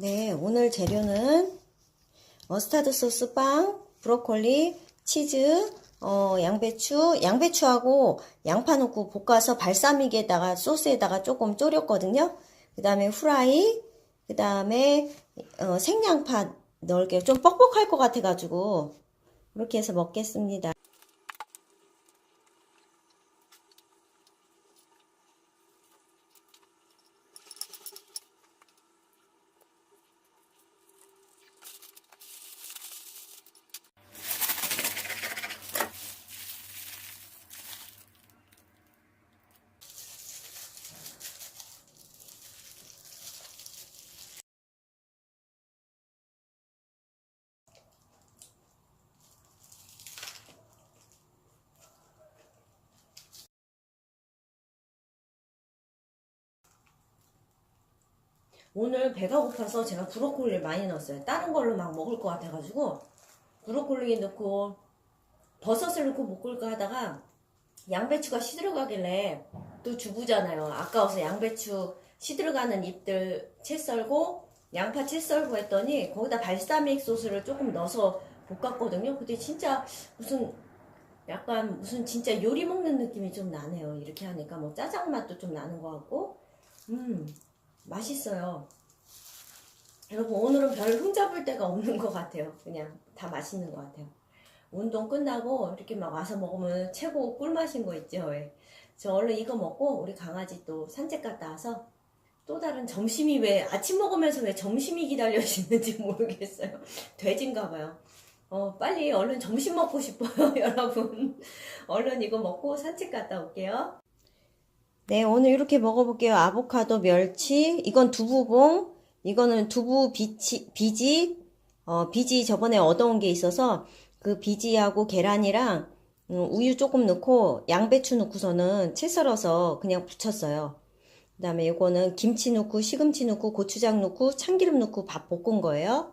네, 오늘 재료는 머스타드 소스 빵, 브로콜리, 치즈, 어, 양배추, 양배추하고 양파 넣고 볶아서 발사믹에다가 소스에다가 조금 졸였거든요. 그 다음에 후라이, 그 다음에 어, 생양파 넣을게요. 좀 뻑뻑할 것 같아가지고 이렇게 해서 먹겠습니다. 오늘 배가 고파서 제가 브로콜리를 많이 넣었어요. 다른 걸로 막 먹을 것 같아가지고 브로콜리 넣고 버섯을 넣고 볶을까 하다가 양배추가 시들어가길래 또 주부잖아요. 아까워서 양배추 시들어가는 잎들 채 썰고 양파 채 썰고 했더니 거기다 발사믹 소스를 조금 넣어서 볶았거든요. 근데 진짜 무슨 약간 무슨 진짜 요리 먹는 느낌이 좀 나네요. 이렇게 하니까 뭐 짜장 맛도 좀 나는 것 같고 음 맛있어요. 여러분 오늘은 별 흠잡을 데가 없는 것 같아요. 그냥 다 맛있는 것 같아요. 운동 끝나고 이렇게 막 와서 먹으면 최고 꿀맛인 거 있죠. 왜? 저 얼른 이거 먹고 우리 강아지 또 산책 갔다 와서 또 다른 점심이 왜 아침 먹으면서 왜 점심이 기다려지는지 모르겠어요. 돼지인가 봐요. 어, 빨리 얼른 점심 먹고 싶어요, 여러분. 얼른 이거 먹고 산책 갔다 올게요. 네, 오늘 이렇게 먹어볼게요. 아보카도, 멸치, 이건 두부봉, 이거는 두부 비치, 비지, 어, 비지 저번에 얻어온 게 있어서 그 비지하고 계란이랑 음, 우유 조금 넣고 양배추 넣고서는 채 썰어서 그냥 부쳤어요. 그 다음에 이거는 김치 넣고 시금치 넣고 고추장 넣고 참기름 넣고 밥 볶은 거예요.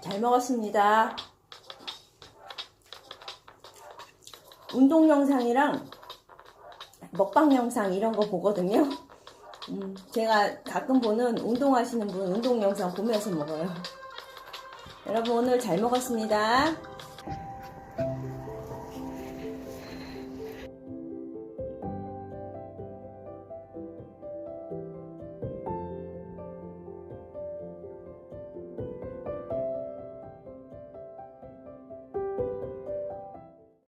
잘 먹었습니다. 운동 영상이랑 먹방 영상 이런 거 보거든요. 음, 제가 가끔 보는 운동하시는 분 운동 영상 보면서 먹어요. 여러분 오늘 잘 먹었습니다.